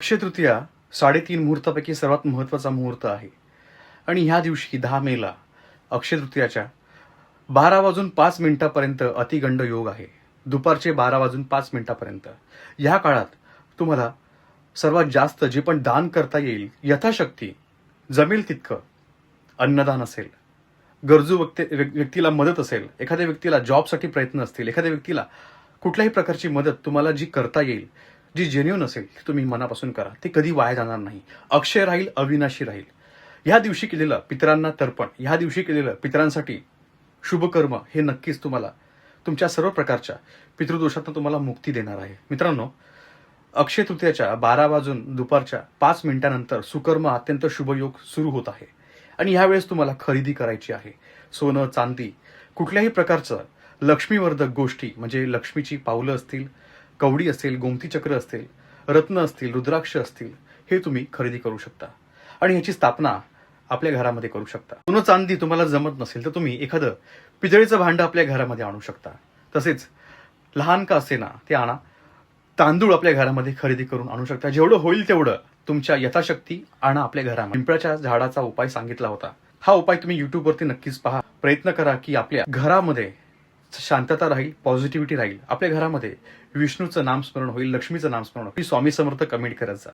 अक्षय तृतीया साडेतीन मुहूर्तापैकी सर्वात महत्त्वाचा मुहूर्त आहे. आणि ह्या दिवशी दहा मेला अक्षय तृतीयाच्या बारा वाजून पाच मिनिटापर्यंत अतिगंड योग आहे. दुपारचे बारा वाजून पाच मिनिटापर्यंत. ह्या काळात तुम्हाला सर्वात जास्त जे पण दान करता येईल यथाशक्ती जमेल तितकं अन्नदान असेल. गरजू व्यक्ती व्यक्तीला मदत असेल एखाद्या व्यक्तीला जॉबसाठी प्रयत्न असतील एखाद्या व्यक्तीला कुठल्याही प्रकारची मदत तुम्हाला जी करता येईल जी जेन्युन असेल ती तुम्ही मनापासून करा. ते कधी वाया जाणार नाही. अक्षय राहील अविनाशी राहील. ह्या दिवशी केलेलं पितरांना तर्पण ह्या दिवशी केलेलं पितरांसाठी शुभकर्म हे नक्कीच तुम्हाला तुमच्या सर्व प्रकारच्या पितृदोषातून तुम्हाला मुक्ती देणार आहे. मित्रांनो अक्षय तृतीयाच्या बारा वाजून दुपारच्या पाच मिनिटानंतर सुकर्म अत्यंत शुभयोग सुरू होत आहे. आणि ह्यावेळेस तुम्हाला खरेदी करायची आहे. सोनं चांदी कुठल्याही प्रकारचं लक्ष्मीवर्धक गोष्टी म्हणजे लक्ष्मीची पावलं असतील कवडी असेल गोमती चक्र असतील रत्न असतील रुद्राक्ष असतील हे तुम्ही खरेदी करू शकता. आणि ह्याची स्थापना आपल्या घरामध्ये करू शकता. सोनं चांदी तुम्हाला जमत नसेल तर तुम्ही एखादं पितळेचं भांडं आपल्या घरामध्ये आणू शकता. तसेच लहान का असे ना ते आणा. तांदूळ आपल्या घरामध्ये खरेदी करून आणू शकता. जेवढं होईल तेवढं तुमच्या यथाशक्ती आणा आपल्या घरामध्ये. पिंपळाच्या झाडाचा उपाय सांगितला होता. हा उपाय तुम्ही युट्यूबवरती नक्कीच पहा. प्रयत्न करा की आपल्या घरामध्ये शांतता राहील पॉझिटिव्हिटी राहील. आपल्या घरामध्ये विष्णूचं नामस्मरण होईल लक्ष्मीचं नामस्मरण होईल. स्वामी समर्थ कमेंट करत जा.